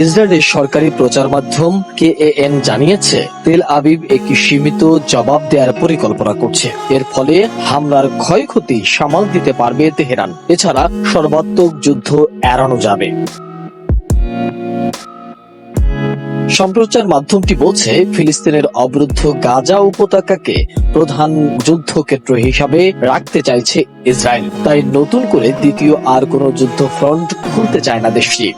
ইসরায়েলের সরকারি প্রচার মাধ্যম কেএএন জানিয়েছে, তেল আবিব একটি সীমিত জবাব দেওয়ার পরিকল্পনা করছে। এর ফলে হামলার ক্ষয়ক্ষতি সামাল দিতে পারবে তেহরান। এছাড়া সর্বাত্মক যুদ্ধ এড়ানো যাবে। সম্প্রচার মাধ্যমটি বলছে, ফিলিস্তিনের অবরুদ্ধ গাজা উপত্যকাকে প্রধান যুদ্ধক্ষেত্র হিসাবে রাখতে চাইছে ইসরায়েল। তাই নতুন করে দ্বিতীয় আর কোনো যুদ্ধ ফ্রন্ট খুলতে চায় না দেশটি।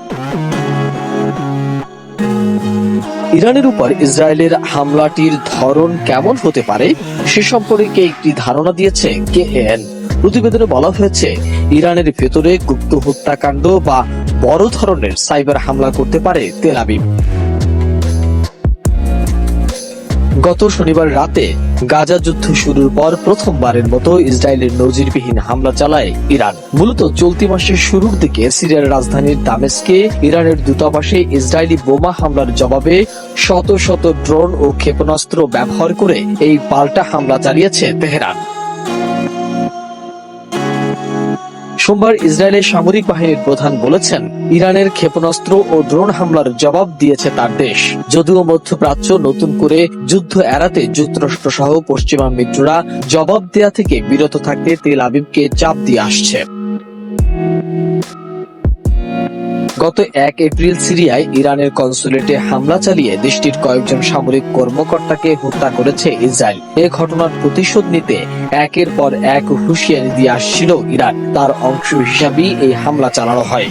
ইরানের উপর ইসরায়েলের হামলাটির ধরন কেমন হতে পারে, সে সম্পর্কে একটি ধারণা দিয়েছে কে এন। প্রতিবেদনে বলা হয়েছে, ইরানের ভেতরে গুপ্ত হত্যাকাণ্ড বা বড় ধরনের সাইবার হামলা করতে পারে তেল আবিব। গত শনিবার রাতে গাজা যুদ্ধ শুরুর পর প্রথমবারের মতো ইসরায়েলের নজিরবিহীন হামলা চালায় ইরান। মূলত চলতি মাসের শুরুর দিকে সিরিয়ার রাজধানীর দামেস্কে ইরানের দূতাবাসে ইসরায়েলি বোমা হামলার জবাবে শত শত ড্রোন ও ক্ষেপণাস্ত্র ব্যবহার করে এই পাল্টা হামলা চালিয়েছে তেহরান। সোমবার ইসরায়েলের সামরিক বাহিনীর প্রধান বলেছেন, ইরানের ক্ষেপণাস্ত্র ও ড্রোন হামলার জবাব দিয়েছে তার দেশ। যদিও মধ্যপ্রাচ্য নতুন করে যুদ্ধ এড়াতে যুক্তরাষ্ট্র সহ পশ্চিমা মিত্ররা জবাব দেয়া থেকে বিরত থাকতে তেল আবিবকে চাপ দিয়ে আসছে। গত এক এপ্রিল সিরিয়ায় ইরানের কনসুলেটে হামলা চালিয়ে দেশটির কয়েকজন সামরিক কর্মকর্তাকে হত্যা করেছে ইসরায়েল। এ ঘটনার প্রতিশোধ নিতে একের পর এক হুঁশিয়ারি দিয়ে আসছিল ইরান। তার অংশ হিসাবেই এই হামলা চালানো হয়।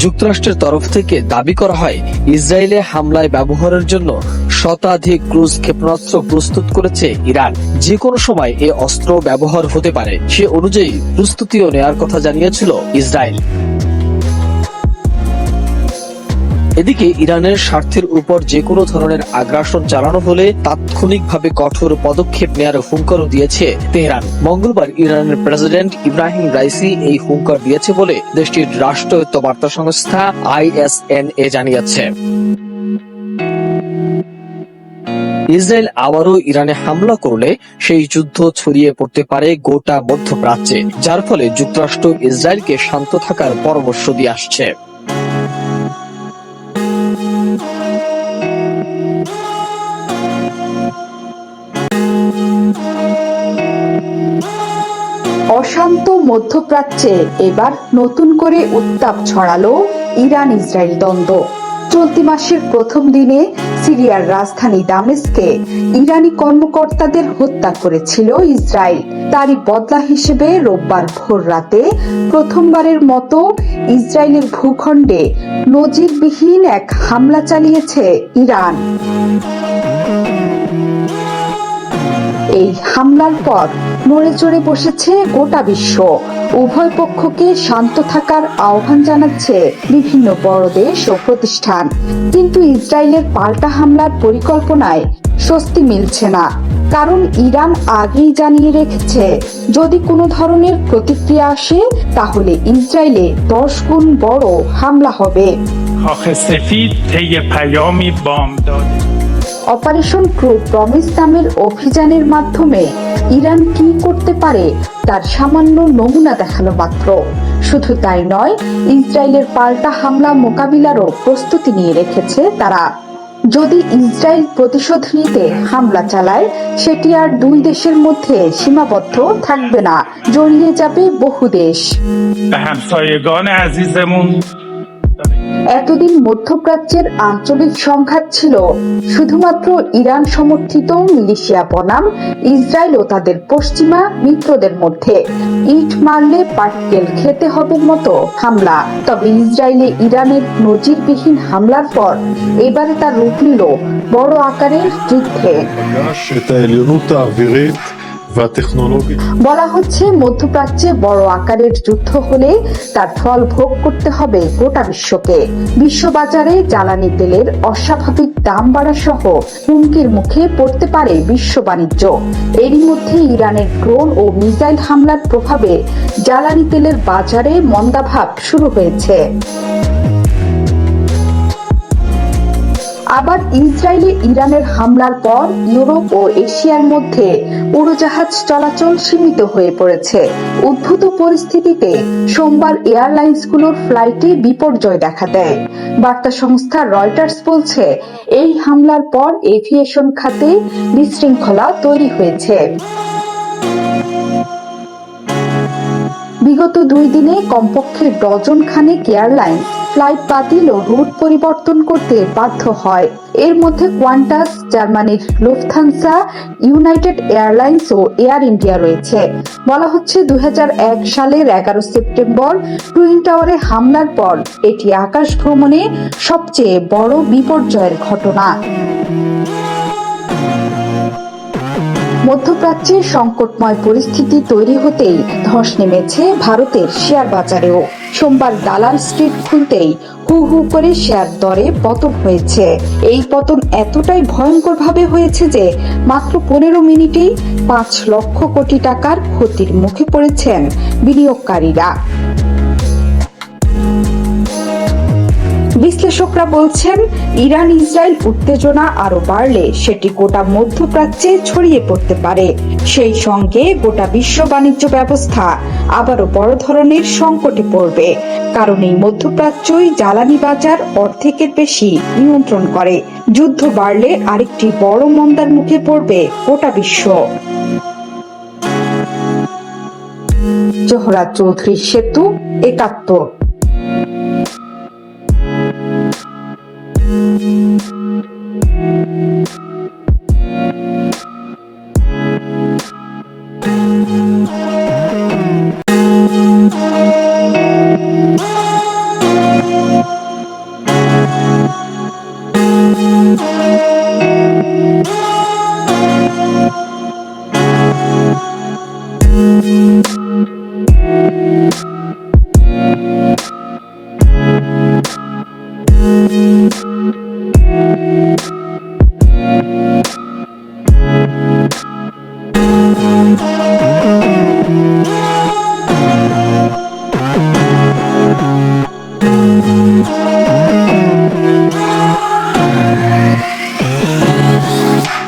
যুক্তরাষ্ট্রের তরফ থেকে দাবি করা হয়, ইসরায়েলে হামলায় ব্যবহারের জন্য শতাধিক ক্রুজ ক্ষেপণাস্ত্র প্রস্তুত করেছে ইরান। যে কোনো সময় এ অস্ত্র ব্যবহার হতে পারে। সে অনুযায়ী প্রস্তুতিও নেয়ার কথা জানিয়েছিল ইসরায়েল। এদিকে ইরানের স্বার্থের উপর যে কোনো ধরনের আগ্রাসন চালানো হলে তাৎক্ষণিকভাবে কঠোর পদক্ষেপ নেয়ার হুঙ্কারও দিয়েছে তেহরান। মঙ্গলবার ইরানের প্রেসিডেন্ট ইব্রাহিম রাইসি এই হুঙ্কার দিয়েছে বলে দেশটির রাষ্ট্রায়ত্ত বার্তা সংস্থা আইএসএনএ জানিয়েছে। ইসরায়েল আবারও ইরানে হামলা করলে সেই যুদ্ধ ছড়িয়ে পড়তে পারে গোটা মধ্যপ্রাচ্যে, যার ফলে যুক্তরাষ্ট্র ইসরায়েলকে শান্ত থাকার পরামর্শ দিয়ে আসছে। অশান্ত মধ্যপ্রাচ্যে এবার নতুন করে উত্তাপ ছড়ালো ইরান ইসরায়েল দ্বন্দ্ব। চলতি মাসের প্রথম দিনে সিরিয়ার রাজধানী দামেস্কে ইরানি কর্মকর্তাদের হত্যা করেছিল ইসরায়েল। তারই বদলা হিসেবে রোববার ভোর রাতে প্রথমবারের মতো ইসরায়েলের ভূখণ্ডে নজিরবিহীন এক হামলা চালিয়েছে ইরান। এই হামলার পর নড়ে চড়ে বসেছে গোটা বিশ্ব। উভয় পক্ষকে শান্ত থাকার আহ্বান জানাচ্ছে বিভিন্ন বড় দেশ ও প্রতিষ্ঠান। কিন্তু ইসরায়েলের পাল্টা হামলার পরিকল্পনায় স্বস্তি মিলছে না। কারণ ইরান আগেই জানিয়ে রেখেছে, যদি কোনো ধরনের প্রতিক্রিয়া আসে, তাহলে ইসরায়েলে দশ গুণ বড় হামলা হবে। অপারেশন ক্রু প্রমিস নামের অভিযানের মাধ্যমে ইরান কি করতে পারে তার সামান্য নমুনা দেখানো মাত্র। শুধু তাই নয়, ইসরায়েলের পাল্টা হামলা মোকাবিলারও প্রস্তুতি নিয়ে রেখেছে তারা। যদি ইসরায়েল প্রতিশোধ নিতে হামলা চালায়, সেটি আর দুই দেশের মধ্যে সীমাবদ্ধ থাকবে না, জড়িয়ে যাবে বহু দেশ। এতদিন মধ্যপ্রাচ্যের আঞ্চলিক সংঘাত ছিল। শুধুমাত্র ইরান সমর্থিত মিলিশিয়া বনাম, ইসরায়েল ও তাদের পশ্চিমা মিত্রদের মধ্যে ইট মারলে পাটকেল খেতে হবে মতো হামলা। তবে ইসরায়েলে ইরানের নজিরবিহীন হামলার পর এবারে তার রূপ নিল বড় আকারের যুদ্ধে। বলা হচ্ছে, মধ্যপ্রাচ্যে বড় আকারের যুদ্ধ হলে তার ফল ভোগ করতে হবে গোটা বিশ্বকে। বিশ্ববাজারে জ্বালানি তেলের অস্বাভাবিক দাম বাড়া সহ হুমকির মুখে পড়তে পারে বিশ্ব বাণিজ্য। এরই মধ্যে ইরানের ড্রোন ও মিসাইল হামলার প্রভাবে জ্বালানি তেলের বাজারে মন্দাভাব শুরু হয়েছে। আবার ইসরায়েলে ইরানের হামলার পর ইউরোপ ও এশিয়ার মধ্যে উড়োজাহাজ চলাচল সীমিত হয়ে পড়েছে। উদ্ভূত পরিস্থিতিতে সোমবার এয়ারলাইন্সগুলোর ফ্লাইটে বিপর্যয় দেখা দেয়। বার্তা সংস্থা রয়টার্স বলছে, এই হামলার পর এভিয়েশন খাতে বিশৃঙ্খলা তৈরি হয়েছে। বিগত দুই দিনে কমপক্ষে ডজন খানেক এয়ারলাইন্স ফ্লাইট বাতিল ও রুট পরিবর্তন করতে বাধ্য হয়। এর মধ্যে কোয়ান্টাস জার্মানির লুফথানসা ইউনাইটেড এয়ারলাইন্স ও এয়ার ইন্ডিয়া রয়েছে। বলা হচ্ছে দু হাজার এক সালের এগারো সেপ্টেম্বর টুইন টাওয়ারে হামলার পর এটি আকাশ ভ্রমণে সবচেয়ে বড় বিপর্যয়ের ঘটনা। মধ্যপ্রাচ্যে সংকটময় পরিস্থিতি তৈরি হতেই ধস নেমেছে ভারতের শেয়ার বাজারেও। সোমবার দালাল স্ট্রিট খুলতেই হু হু করে শেয়ার দরে পতন হয়েছে। এই পতন এতটাই ভয়ঙ্করভাবে হয়েছে যে মাত্র পনেরো মিনিটেই পাঁচ লক্ষ কোটি টাকার ক্ষতির মুখে পড়েছেন বিনিয়োগকারীরা। বিশ্লেষকরা বলছেন, ইরান ইসরায়েল উত্তেজনা আরও বাড়লে সেটি গোটা মধ্যপ্রাচ্যে ছড়িয়ে পড়তে পারে। সেই সঙ্গে গোটা বিশ্ব বাণিজ্য ব্যবস্থা আবারও বড় ধরনের সংকটে পড়বে, কারণ এই মধ্যপ্রাচ্যই জ্বালানি বাজার অর্ধেকের বেশি নিয়ন্ত্রণ করে। যুদ্ধ বাড়লে আরেকটি বড় মন্দার মুখে পড়বে গোটা বিশ্ব। জোহরা চৌধুরী সেতু একাত্তর। Thank Yeah.